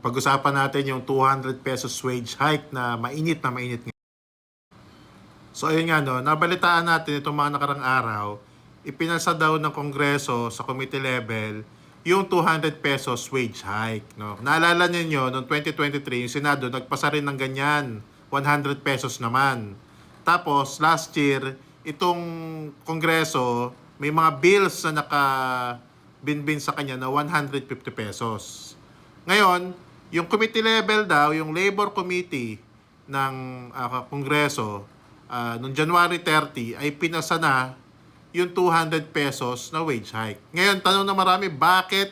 Pag-usapan natin yung 200 pesos wage hike na mainit na mainit ngayon. So ayun nga no, nabalitaan natin itong mga nakarang araw, ipinasa daw ng Kongreso sa committee level yung 200 pesos wage hike. No? Naalala niyo noong 2023, yung Senado nagpasa rin ng ganyan, 100 pesos naman. Tapos last year, itong Kongreso, may mga bills na naka binbin sa kanya na 150 pesos. Ngayon, yung committee level daw, yung labor committee ng ah, Kongreso, ah, noong January 30 ay pinasa na yung 200 pesos na wage hike. Ngayon, tanong na marami, bakit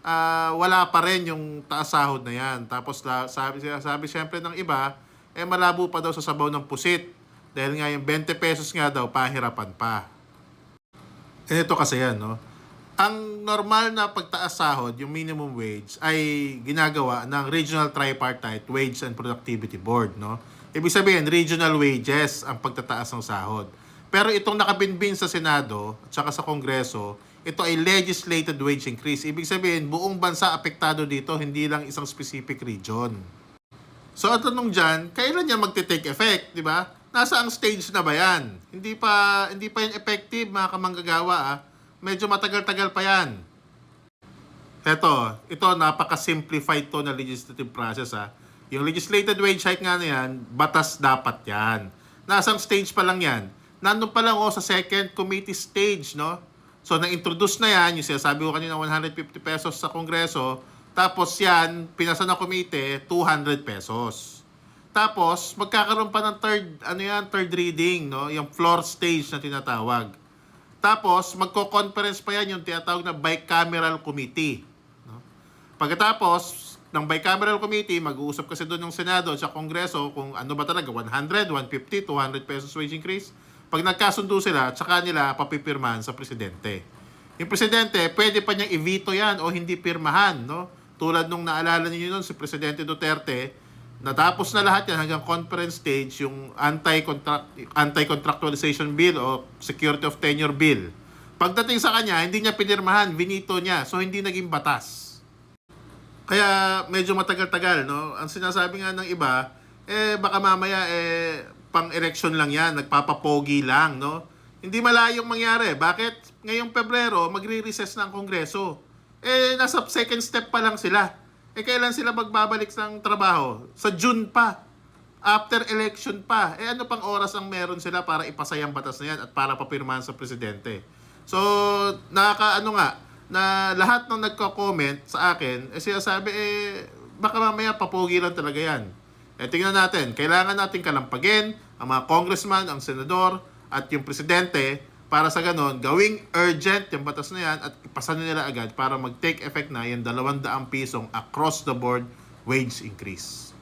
ah, wala pa rin yung taas sahod na yan? Tapos sabi, sabi siyempre ng iba, eh malabo pa daw sa sabaw ng pusit. Dahil nga yung 20 pesos nga daw, pahirapan pa. Ganito kasi yan, no? Ang normal na pagtaas sahod, yung minimum wage, ay ginagawa ng Regional Tripartite Wage and Productivity Board, no? Ibig sabihin, regional wages ang pagtataas ng sahod. Pero itong nakabinbin sa Senado at saka sa Kongreso, ito ay legislated wage increase. Ibig sabihin, buong bansa apektado dito, hindi lang isang specific region. So ang tanong dyan, kailan yan magte-take effect, di ba? Nasa ang stage na ba yan? Hindi pa hindi pa yan effective mga kamanggagawa ah. Medyo matagal-tagal pa yan. Eto, ito napaka-simplified to na legislative process ah. Yung legislated wage hike nga na yan, batas dapat yan. Nasang stage pa lang yan. Nandun pa lang oh, sa second committee stage, no? So, na-introduce na yan, yung sinasabi ko kanina 150 pesos sa Kongreso, tapos yan, pinasa ng komite, 200 pesos. Tapos, magkakaroon pa ng third, ano yan, third reading, no? Yung floor stage na tinatawag. Tapos, magko-conference pa yan yung tinatawag na bicameral committee. No? Pagkatapos ng bicameral committee, mag-uusap kasi doon ng Senado at sa Kongreso kung ano ba talaga, 100, 150, 200 pesos wage increase. Pag nagkasundo sila, tsaka nila papipirmahan sa presidente. Yung presidente, pwede pa niyang i-veto yan o hindi pirmahan. No? Tulad nung naalala niyo noon si Presidente Duterte, natapos na lahat yan hanggang conference stage yung anti-contract, anti-contractualization bill o security of tenure bill. Pagdating sa kanya, hindi niya pinirmahan, vinito niya. So, hindi naging batas. Kaya medyo matagal-tagal, no? Ang sinasabi nga ng iba, eh baka mamaya eh pang-election lang 'yan, nagpapapogi lang, no? Hindi malayong mangyari. Bakit ngayong Pebrero magre-recess ang Kongreso? Eh nasa second step pa lang sila. Eh kailan sila magbabalik ng trabaho? Sa June pa. After election pa. Eh ano pang oras ang meron sila para ipasa yung batas na yan at para papirmahan sa presidente? So, nakaka ano nga, na lahat ng nagko-comment sa akin, eh sinasabi, eh, baka mamaya papogi lang talaga yan. Eh, tingnan natin, kailangan natin kalampagin ang mga congressman, ang senador, at yung presidente para sa ganon, gawing urgent yung batas na yan at ipasa nila agad para mag-take effect na yung 200 pisong across the board wage increase.